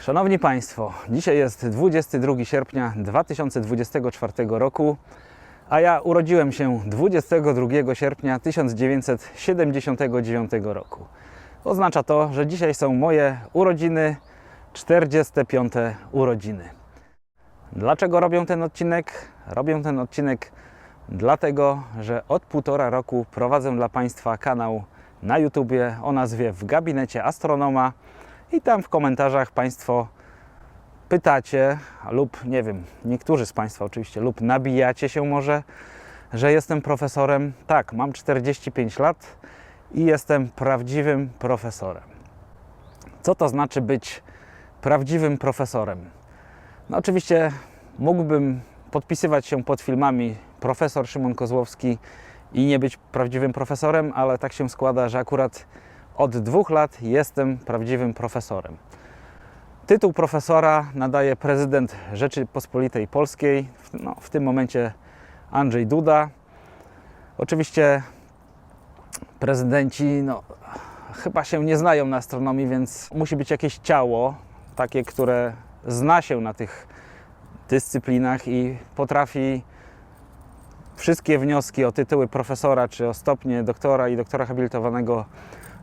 Szanowni Państwo, dzisiaj jest 22 sierpnia 2024 roku, a ja urodziłem się 22 sierpnia 1979 roku. Oznacza to, że dzisiaj są moje urodziny, 45 urodziny. Dlaczego robię ten odcinek? Robię ten odcinek dlatego, że od półtora roku prowadzę dla Państwa kanał na YouTubie o nazwie W Gabinecie Astronoma i tam w komentarzach Państwo pytacie lub nie wiem, niektórzy z Państwa oczywiście, lub nabijacie się może, że jestem profesorem. Tak, mam 45 lat i jestem prawdziwym profesorem. Co to znaczy być prawdziwym profesorem? No oczywiście mógłbym podpisywać się pod filmami profesor Szymon Kozłowski i nie być prawdziwym profesorem, ale tak się składa, że akurat od dwóch lat jestem prawdziwym profesorem. Tytuł profesora nadaje prezydent Rzeczypospolitej Polskiej, no, w tym momencie Andrzej Duda. Oczywiście prezydenci no, chyba się nie znają na astronomii, więc musi być jakieś ciało, takie, które zna się na tych dyscyplinach i potrafi wszystkie wnioski o tytuły profesora czy o stopnie doktora i doktora habilitowanego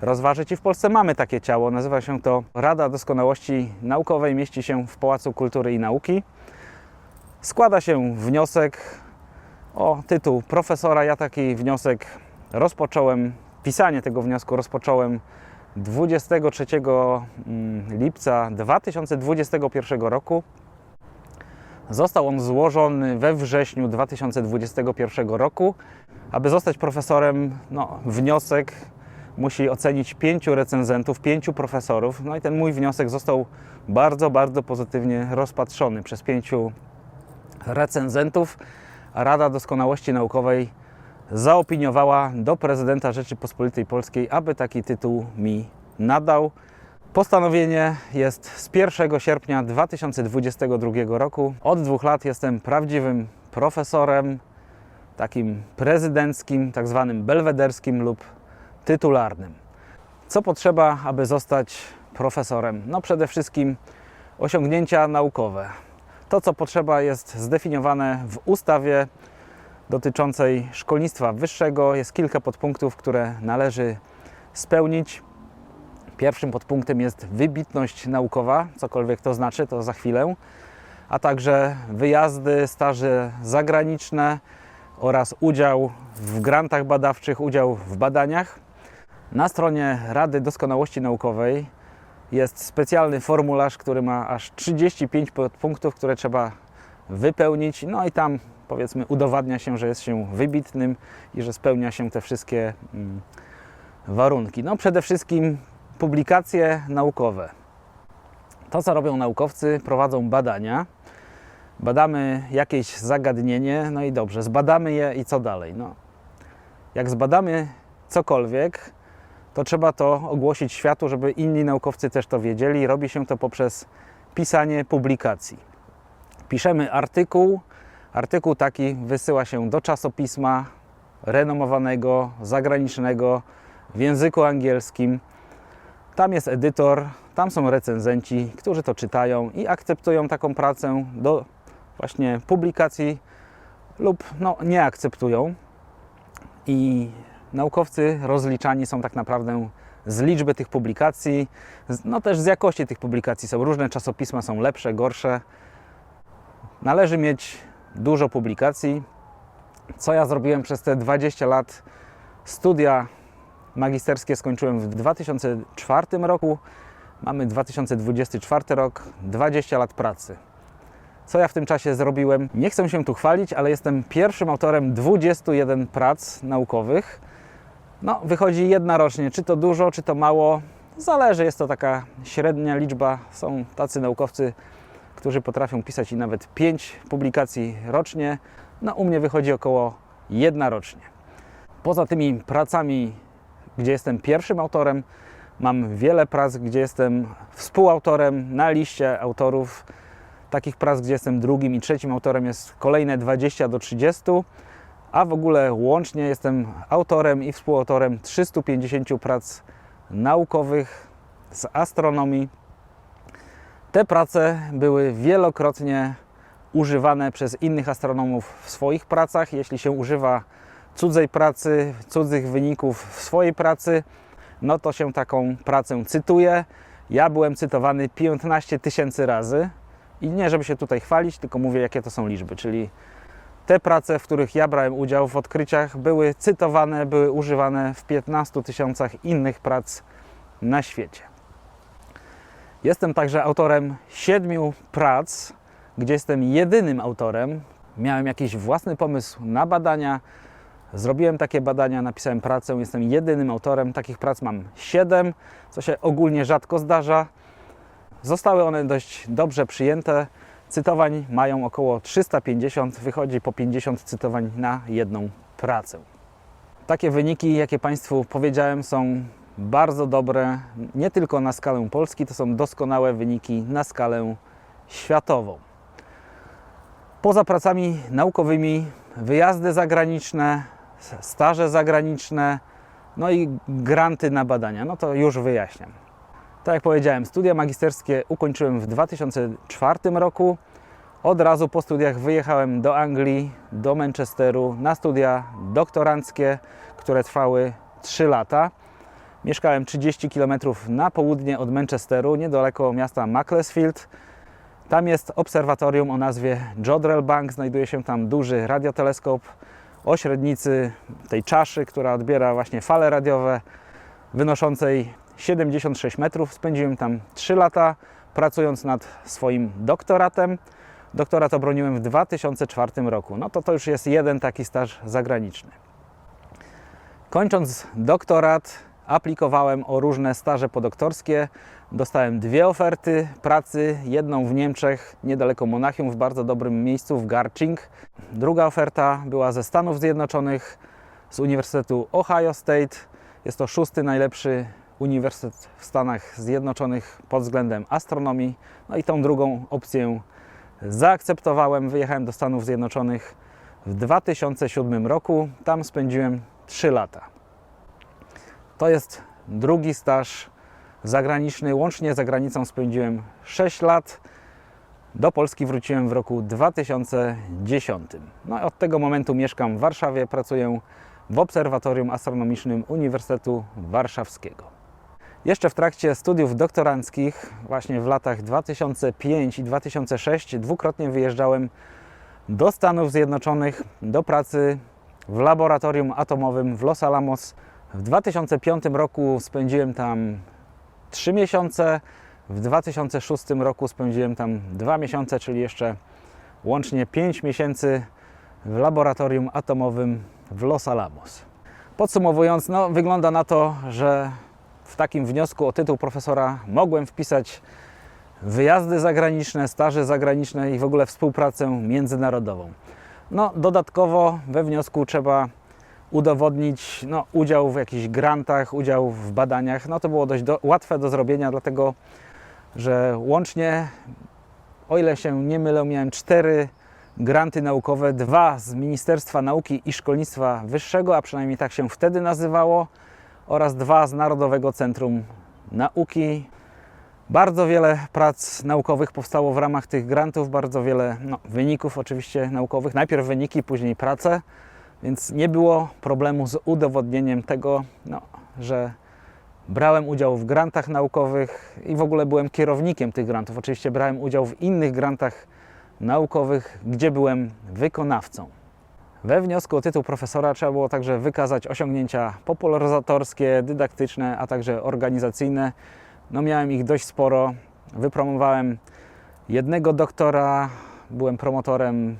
rozważyć. I w Polsce mamy takie ciało. Nazywa się to Rada Doskonałości Naukowej. Mieści się w Pałacu Kultury i Nauki. Składa się wniosek o tytuł profesora. Ja taki wniosek rozpocząłem, pisanie tego wniosku rozpocząłem 23 mm, lipca 2021 roku. Został on złożony we wrześniu 2021 roku. Aby zostać profesorem, no, wniosek musi ocenić pięciu recenzentów, pięciu profesorów. No i ten mój wniosek został bardzo, bardzo pozytywnie rozpatrzony przez pięciu recenzentów. Rada Doskonałości Naukowej zaopiniowała do prezydenta Rzeczypospolitej Polskiej, aby taki tytuł mi nadał. Postanowienie jest z 1 sierpnia 2022 roku. Od dwóch lat jestem prawdziwym profesorem, takim prezydenckim, tak zwanym belwederskim lub tytularnym. Co potrzeba, aby zostać profesorem? No przede wszystkim osiągnięcia naukowe. To, co potrzeba, jest zdefiniowane w ustawie dotyczącej szkolnictwa wyższego. Jest kilka podpunktów, które należy spełnić. Pierwszym podpunktem jest wybitność naukowa, cokolwiek to znaczy, to za chwilę, a także wyjazdy, staże zagraniczne oraz udział w grantach badawczych, udział w badaniach. Na stronie Rady Doskonałości Naukowej jest specjalny formularz, który ma aż 35 podpunktów, które trzeba wypełnić. No i tam powiedzmy udowadnia się, że jest się wybitnym i że spełnia się te wszystkie mm, warunki. No przede wszystkim publikacje naukowe. To, co robią naukowcy, prowadzą badania. Badamy jakieś zagadnienie, no i dobrze, zbadamy je i co dalej? No, jak zbadamy cokolwiek, to trzeba to ogłosić światu, żeby inni naukowcy też to wiedzieli. Robi się to poprzez pisanie publikacji. Piszemy artykuł. Artykuł taki wysyła się do czasopisma renomowanego, zagranicznego, w języku angielskim. Tam jest edytor, tam są recenzenci, którzy to czytają i akceptują taką pracę do właśnie publikacji lub no, nie akceptują. I naukowcy rozliczani są tak naprawdę z liczby tych publikacji, no też z jakości tych publikacji. Są różne czasopisma, są lepsze, gorsze. Należy mieć dużo publikacji. Co ja zrobiłem przez te 20 lat studia magisterskie skończyłem w 2004 roku. Mamy 2024 rok, 20 lat pracy. Co ja w tym czasie zrobiłem? Nie chcę się tu chwalić, ale jestem pierwszym autorem 21 prac naukowych. No, wychodzi jedna rocznie. Czy to dużo, czy to mało? Zależy, jest to taka średnia liczba. Są tacy naukowcy, którzy potrafią pisać i nawet 5 publikacji rocznie. No, u mnie wychodzi około jedna rocznie. Poza tymi pracami, gdzie jestem pierwszym autorem, mam wiele prac, gdzie jestem współautorem na liście autorów. Takich prac, gdzie jestem drugim i trzecim autorem, jest kolejne 20 do 30, a w ogóle łącznie jestem autorem i współautorem 350 prac naukowych z astronomii. Te prace były wielokrotnie używane przez innych astronomów w swoich pracach. Jeśli się używa cudzej pracy, cudzych wyników w swojej pracy, no to się taką pracę cytuje. Ja byłem cytowany 15 tysięcy razy i nie żeby się tutaj chwalić, tylko mówię jakie to są liczby, czyli te prace, w których ja brałem udział w odkryciach, były cytowane, były używane w 15 tysiącach innych prac na świecie. Jestem także autorem siedmiu prac, gdzie jestem jedynym autorem. Miałem jakiś własny pomysł na badania, zrobiłem takie badania, napisałem pracę, jestem jedynym autorem. Takich prac mam siedem, co się ogólnie rzadko zdarza. Zostały one dość dobrze przyjęte. Cytowań mają około 350, wychodzi po 50 cytowań na jedną pracę. Takie wyniki, jakie Państwu powiedziałem, są bardzo dobre, nie tylko na skalę Polski, to są doskonałe wyniki na skalę światową. Poza pracami naukowymi, wyjazdy zagraniczne, staże zagraniczne, no i granty na badania. No to już wyjaśniam. Tak jak powiedziałem, studia magisterskie ukończyłem w 2004 roku. Od razu po studiach wyjechałem do Anglii, do Manchesteru na studia doktoranckie, które trwały 3 lata. Mieszkałem 30 km na południe od Manchesteru, niedaleko miasta Macclesfield. Tam jest obserwatorium o nazwie Jodrell Bank. Znajduje się tam duży radioteleskop o średnicy tej czaszy, która odbiera właśnie fale radiowe wynoszącej 76 metrów. Spędziłem tam 3 lata pracując nad swoim doktoratem. Doktorat obroniłem w 2004 roku. No to to już jest jeden taki staż zagraniczny. Kończąc doktorat, aplikowałem o różne staże podoktorskie. Dostałem dwie oferty pracy, jedną w Niemczech, niedaleko Monachium, w bardzo dobrym miejscu, w Garching. Druga oferta była ze Stanów Zjednoczonych, z Uniwersytetu Ohio State. Jest to szósty najlepszy uniwersytet w Stanach Zjednoczonych pod względem astronomii. No i tą drugą opcję zaakceptowałem. Wyjechałem do Stanów Zjednoczonych w 2007 roku. Tam spędziłem 3 lata. To jest drugi staż zagraniczny. Łącznie za granicą spędziłem 6 lat. Do Polski wróciłem w roku 2010. No i od tego momentu mieszkam w Warszawie, pracuję w Obserwatorium Astronomicznym Uniwersytetu Warszawskiego. Jeszcze w trakcie studiów doktoranckich, właśnie w latach 2005 i 2006, dwukrotnie wyjeżdżałem do Stanów Zjednoczonych do pracy w laboratorium atomowym w Los Alamos. W 2005 roku spędziłem tam 3 miesiące, w 2006 roku spędziłem tam 2 miesiące, czyli jeszcze łącznie 5 miesięcy w laboratorium atomowym w Los Alamos. Podsumowując, no, wygląda na to, że w takim wniosku o tytuł profesora mogłem wpisać wyjazdy zagraniczne, staże zagraniczne i w ogóle współpracę międzynarodową. No, dodatkowo we wniosku trzeba udowodnić no, udział w jakichś grantach, udział w badaniach. No to było dość do, łatwe do zrobienia, dlatego że łącznie, o ile się nie mylę, miałem cztery granty naukowe, dwa z Ministerstwa Nauki i Szkolnictwa Wyższego, a przynajmniej tak się wtedy nazywało, oraz dwa z Narodowego Centrum Nauki. Bardzo wiele prac naukowych powstało w ramach tych grantów, bardzo wiele no, wyników oczywiście naukowych. Najpierw wyniki, później prace, więc nie było problemu z udowodnieniem tego, no, że brałem udział w grantach naukowych i w ogóle byłem kierownikiem tych grantów. Oczywiście brałem udział w innych grantach naukowych, gdzie byłem wykonawcą. We wniosku o tytuł profesora trzeba było także wykazać osiągnięcia popularyzatorskie, dydaktyczne, a także organizacyjne. No miałem ich dość sporo. Wypromowałem jednego doktora, byłem promotorem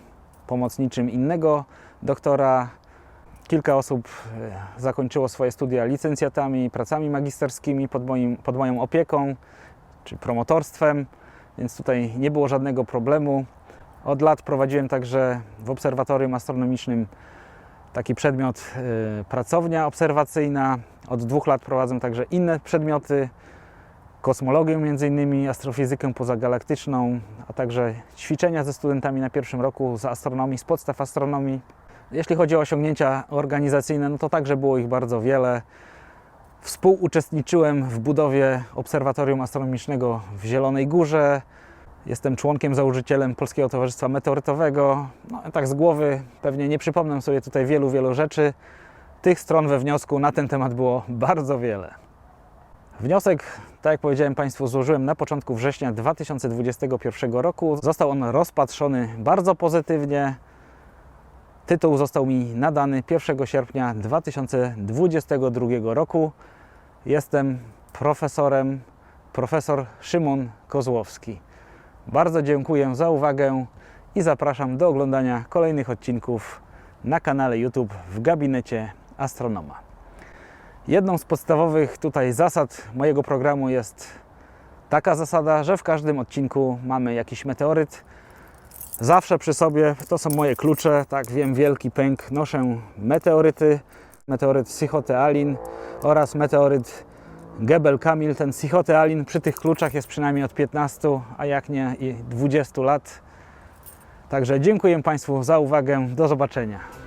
pomocniczym innego doktora. Kilka osób e, zakończyło swoje studia licencjatami, pracami magisterskimi pod, moim, pod moją opieką czy promotorstwem, więc tutaj nie było żadnego problemu. Od lat prowadziłem także w obserwatorium astronomicznym taki przedmiot y, pracownia obserwacyjna. Od dwóch lat prowadzę także inne przedmioty, kosmologię między innymi, astrofizykę pozagalaktyczną, a także ćwiczenia ze studentami na pierwszym roku z astronomii, z podstaw astronomii. Jeśli chodzi o osiągnięcia organizacyjne, no to także było ich bardzo wiele. Współuczestniczyłem w budowie Obserwatorium Astronomicznego w Zielonej Górze. Jestem członkiem, założycielem Polskiego Towarzystwa Meteorytowego. No, tak z głowy pewnie nie przypomnę sobie tutaj wielu, wielu rzeczy. Tych stron we wniosku na ten temat było bardzo wiele. Wniosek, tak jak powiedziałem Państwu, złożyłem na początku września 2021 roku. Został on rozpatrzony bardzo pozytywnie. Tytuł został mi nadany 1 sierpnia 2022 roku. Jestem profesorem, profesor Szymon Kozłowski. Bardzo dziękuję za uwagę i zapraszam do oglądania kolejnych odcinków na kanale YouTube w gabinecie astronoma. Jedną z podstawowych tutaj zasad mojego programu jest taka zasada, że w każdym odcinku mamy jakiś meteoryt. Zawsze przy sobie, to są moje klucze, tak wiem, wielki pęk, noszę meteoryty, meteoryt Psychotealin oraz meteoryt Gebel Kamil. Ten Psychotealin przy tych kluczach jest przynajmniej od 15, a jak nie i 20 lat. Także dziękuję Państwu za uwagę, do zobaczenia.